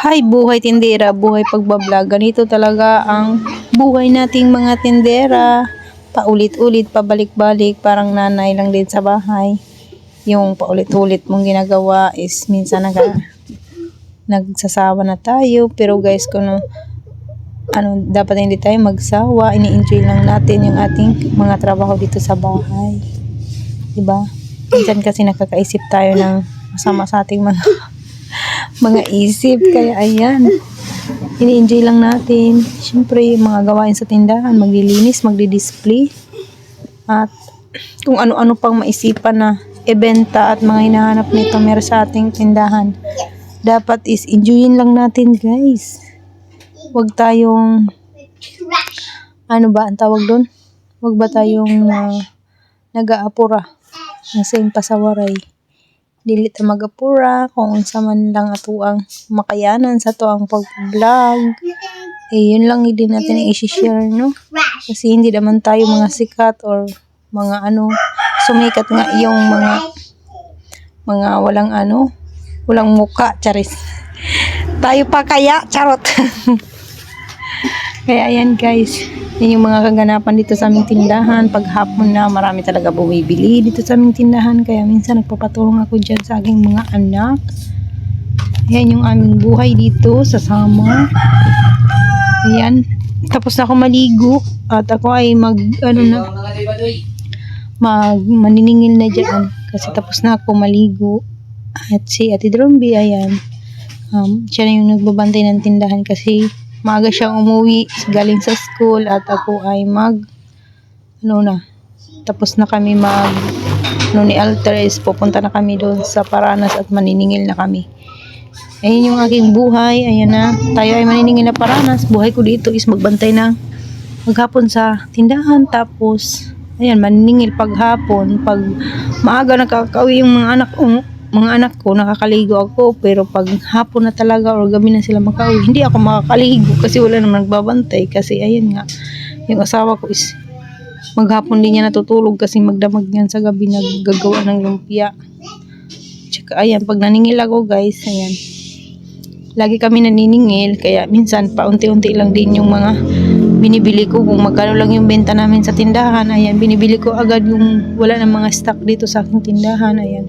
Hi, buhay tindera, buhay pagbablog. Ganito talaga ang buhay nating mga tindera. Paulit-ulit, pabalik-balik, parang nanay lang din sa bahay. Yung paulit-ulit mong ginagawa is minsan naga, nagsasawa na tayo. Pero guys, kung ano, ano, dapat hindi tayo magsawa. Ini-enjoy lang natin yung ating mga trabaho dito sa bahay. Diba? Minsan kasi nakakaisip tayo ng masama sa ating mga mga isip. Kaya ayan, ini-enjoy lang natin. Siyempre, mga gawain sa tindahan, maglilinis, magdi-display. At kung ano-ano pang maisipan na ebenta at mga hinahanap nito meron sa ating tindahan. Dapat is enjoyin lang natin guys. Huwag tayong ano ba ang tawag doon? Huwag ba tayong uh, nag-aapura? Nasa yung pasawaray dili ta magapura kung unsa man lang ato ang makayanan sa to ang pag-vlog. Eh, yun lang hindi natin i-share, no? Kasi hindi naman tayo mga sikat or mga ano, sumikat nga yung mga mga walang ano, walang muka, charis. tayo pa kaya, charot. kaya ayan guys, yun yung mga kaganapan dito sa aming tindahan. Pag hapon na, marami talaga bumibili dito sa aming tindahan. Kaya minsan nagpapatulong ako dyan sa aking mga anak. Yan yung aming buhay dito sa summer. Ayan. Tapos ako maligo. At ako ay mag, ano na, mag, maniningil na dyan. Kasi tapos na ako maligo. At si Ate Dromby, ayan. Um, siya na yung nagbabantay ng tindahan kasi maaga siyang umuwi galing sa school at ako ay mag ano na tapos na kami mag ano ni Alter is pupunta na kami doon sa Paranas at maniningil na kami. Ayun yung aking buhay ayan na. Tayo ay maniningil na Paranas buhay ko dito is magbantay ng maghapon sa tindahan tapos ayan maniningil paghapon pag maaga nakakauwi yung mga anak um, mga anak ko, nakakaligo ako, pero pag hapon na talaga or gabi na sila makauwi, hindi ako makakaligo kasi wala naman nagbabantay. Kasi ayan nga, yung asawa ko is maghapon din niya natutulog kasi magdamag yan sa gabi naggagawa ng lumpia. Tsaka ayan, pag naningil ako guys, ayan, lagi kami naniningil, kaya minsan paunti-unti lang din yung mga binibili ko kung magkano lang yung benta namin sa tindahan ayan binibili ko agad yung wala ng mga stock dito sa aking tindahan ayan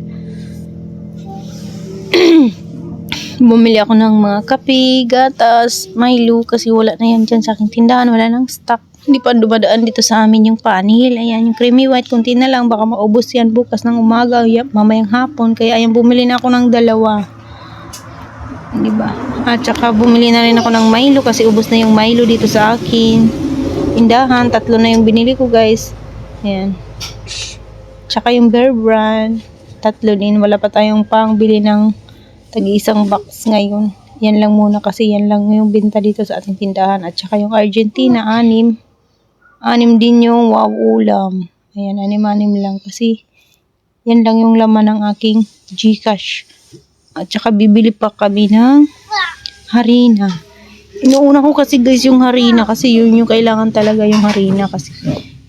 bumili ako ng mga kape, gatas, Milo kasi wala na yan dyan sa aking tindahan, wala nang stock. Hindi pa dumadaan dito sa amin yung panil. Ayan, yung creamy white, kunti na lang. Baka maubos yan bukas ng umaga, yep, mamayang hapon. Kaya ayan, bumili na ako ng dalawa. Di ba? At saka bumili na rin ako ng Milo kasi ubos na yung Milo dito sa akin. Tindahan, tatlo na yung binili ko guys. Ayan. Tsaka yung Bear Brand, tatlo din. Wala pa tayong pang bili ng tag-isang box ngayon. Yan lang muna kasi yan lang yung binta dito sa ating tindahan. At saka yung Argentina, anim. Anim din yung wow ulam. Ayan, anim-anim lang kasi yan lang yung laman ng aking Gcash. At saka bibili pa kami ng harina. Inuuna ko kasi guys yung harina kasi yun yung kailangan talaga yung harina kasi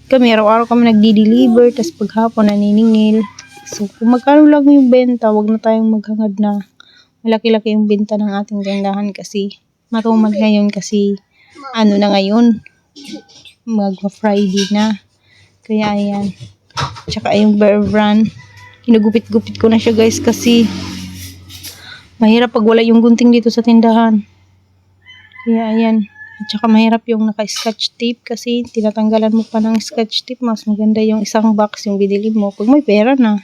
kami araw-araw kami nagdi-deliver tapos paghapon naniningil. So kung magkano lang yung benta, wag na tayong maghangad na malaki-laki yung benta ng ating tindahan kasi matumad ngayon kasi ano na ngayon mag-Friday na. Kaya ayan. Tsaka yung Bear Brand. Kinugupit-gupit ko na siya guys kasi mahirap pag wala yung gunting dito sa tindahan. Kaya ayan. At saka mahirap yung naka-scotch tape kasi tinatanggalan mo pa ng scotch tape. Mas maganda yung isang box yung binili mo. Pag may pera na.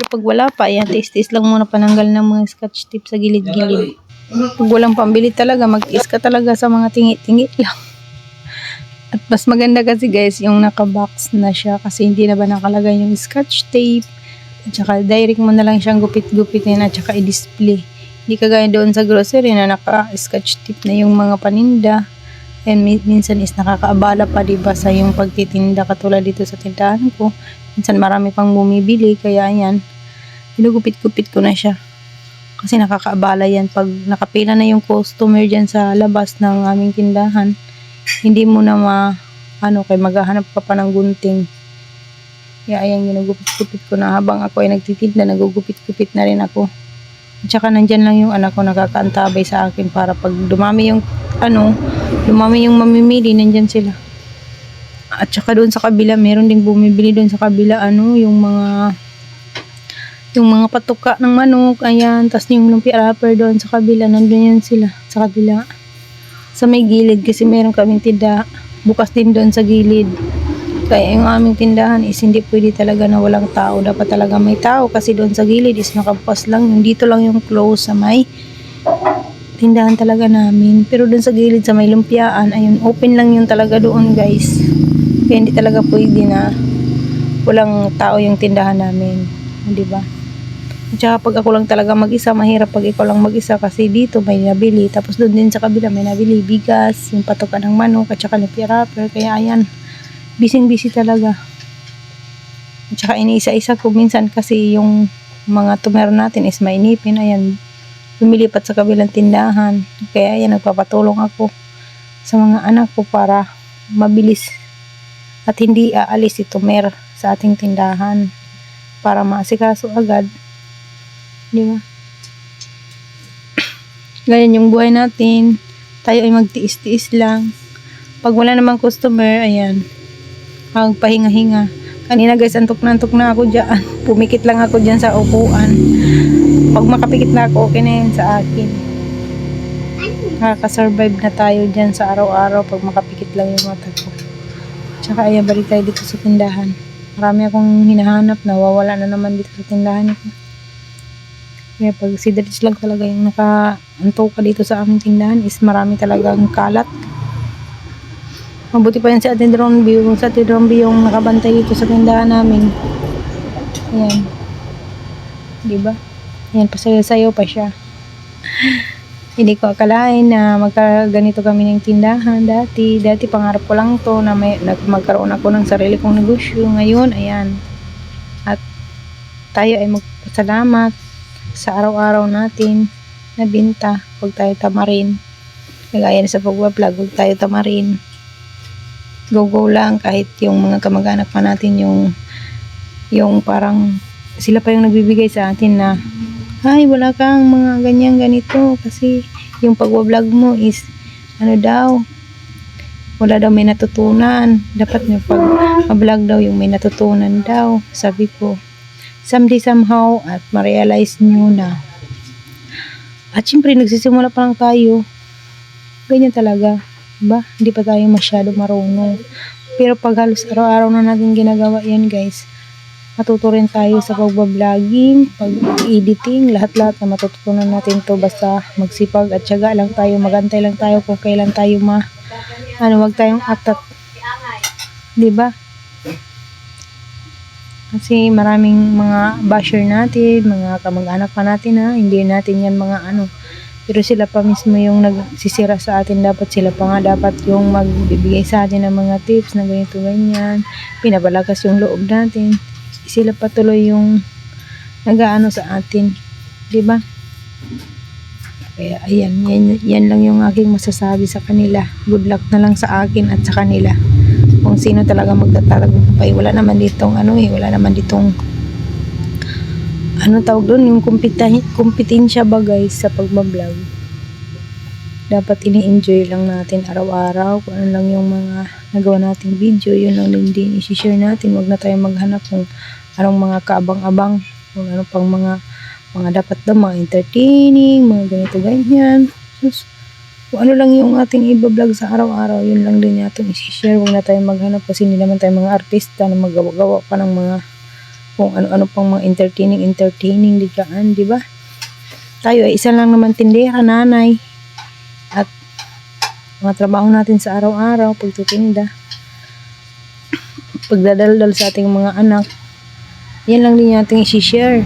Pero pag wala pa, ayan, taste-taste lang muna pananggal ng mga scotch tape sa gilid-gilid. Pag walang pambili talaga, mag-is ka talaga sa mga tingi-tingi lang. At mas maganda kasi guys, yung naka-box na siya kasi hindi na ba nakalagay yung scotch tape. At saka direct mo na lang siyang gupit-gupitin at saka i-display. Hindi kagaya doon sa grocery na naka-scotch tape na yung mga paninda. And min- minsan is nakakaabala pa diba sa yung pagtitinda katulad dito sa tindahan ko. Minsan marami pang bumibili kaya yan. Ginugupit-gupit ko na siya. Kasi nakakaabala yan pag nakapila na yung customer dyan sa labas ng aming tindahan. Hindi mo na ma ano kay maghahanap ka pa ng gunting. Kaya ayan ginugupit-gupit ko na habang ako ay nagtitinda, nagugupit-gupit na rin ako. Tsaka nandyan lang yung anak ko nakakaantabay sa akin para pag dumami yung ano, dumami yung mamimili, nandyan sila. At saka doon sa kabila, meron ding bumibili doon sa kabila, ano, yung mga yung mga patuka ng manok, ayan, tas yung lumpia wrapper doon sa kabila, nandun yan sila, sa kabila. Sa may gilid, kasi meron kaming tinda, bukas din doon sa gilid. Kaya yung aming tindahan is hindi pwede talaga na walang tao. Dapat talaga may tao kasi doon sa gilid is nakabukas lang. Yung dito lang yung close sa may tindahan talaga namin. Pero doon sa gilid sa may lumpiaan, ayun, open lang yun talaga doon guys. Kaya hindi talaga pwede na walang tao yung tindahan namin. Di ba? At saka pag ako lang talaga mag-isa, mahirap pag ikaw lang mag-isa kasi dito may nabili. Tapos doon din sa kabila may nabili bigas, yung patokan ng manok, at saka lumpia wrapper. Kaya ayan, bising-busy talaga. At saka iniisa-isa ko minsan kasi yung mga tumero natin is mainipin. Ayan, lumilipat sa kabilang tindahan. Kaya ayan, nagpapatulong ako sa mga anak ko para mabilis at hindi aalis si tumer sa ating tindahan para maasikaso agad. Di ba? Ganyan yung buhay natin. Tayo ay magtiis-tiis lang. Pag wala namang customer, ayan, magpahinga-hinga. Kanina guys, antok na antok na ako dyan. Pumikit lang ako dyan sa upuan. Pag makapikit na ako, okay na yun sa akin. Nakaka-survive na tayo dyan sa araw-araw pag makapikit lang yung mata ko. Tsaka ayan, balik tayo dito sa tindahan. Marami akong hinahanap na wawala na naman dito sa tindahan ko. Kaya pag si Dritch lang talaga yung naka-antok ka dito sa aming tindahan is marami talagang kalat. Mabuti pa yan si Ate Dromby. Kung sa Ate Dromby yung nakabantay dito sa tindahan namin. Ayan. Diba? Ayan, pasayo-sayo pa siya. Hindi ko akalain na magkaganito kami ng tindahan dati. Dati pangarap ko lang to na may, nag, magkaroon ako ng sarili kong negosyo. Ngayon, ayan. At tayo ay magpasalamat sa araw-araw natin na binta. Huwag tayo tamarin. Kagaya na sa pagbablog, huwag tayo tamarin go-go lang kahit yung mga kamag-anak pa natin yung yung parang sila pa yung nagbibigay sa atin na ay wala kang mga ganyan ganito kasi yung pagwa-vlog mo is ano daw? Wala daw may natutunan. Dapat may pag vlog daw yung may natutunan daw. Sabi ko someday somehow at ma-realize nyo na. At syempre nagsisimula pa lang tayo. Ganyan talaga. Ba? Hindi pa tayo masyado marunong. Pero pag halos araw-araw na natin ginagawa yan guys, matuto rin tayo sa pagbabloging, pag-editing, lahat-lahat na matututunan natin to. Basta magsipag at syaga lang tayo, magantay lang tayo kung kailan tayo ma, ano, wag tayong atat. ba? Kasi maraming mga basher natin, mga kamag-anak pa natin ha, hindi natin yan mga ano, pero sila pa mismo yung nagsisira sa atin. Dapat sila pa nga dapat yung magbibigay sa atin ng mga tips na ganito ganyan. Pinabalakas yung loob natin sila pa tuloy yung nagaano sa atin di ba? Kaya ayan yan, yan lang yung aking masasabi sa kanila. Good luck na lang sa akin at sa kanila. Kung sino talaga magtatagumpay wala naman ditong ano eh wala naman ditong ano tawag doon, yung kompeten- kompetensya ba guys sa pagbablog. Dapat ini-enjoy lang natin araw-araw kung ano lang yung mga nagawa nating video, yun lang din din isi-share natin. Huwag na tayong maghanap kung anong mga kaabang-abang, kung ano pang mga mga dapat daw, mga entertaining, mga ganito ganyan. Sus, kung ano lang yung ating ibablog sa araw-araw, yun lang din natin isi-share. Huwag na tayong maghanap kasi hindi naman tayo mga artista na magawa-gawa pa ng mga kung ano-ano pang mga entertaining entertaining di dyan, di ba? Tayo ay isa lang naman tindera, nanay. At mga trabaho natin sa araw-araw, pagtitinda. Pagdadaldal sa ating mga anak. Yan lang din natin isi-share.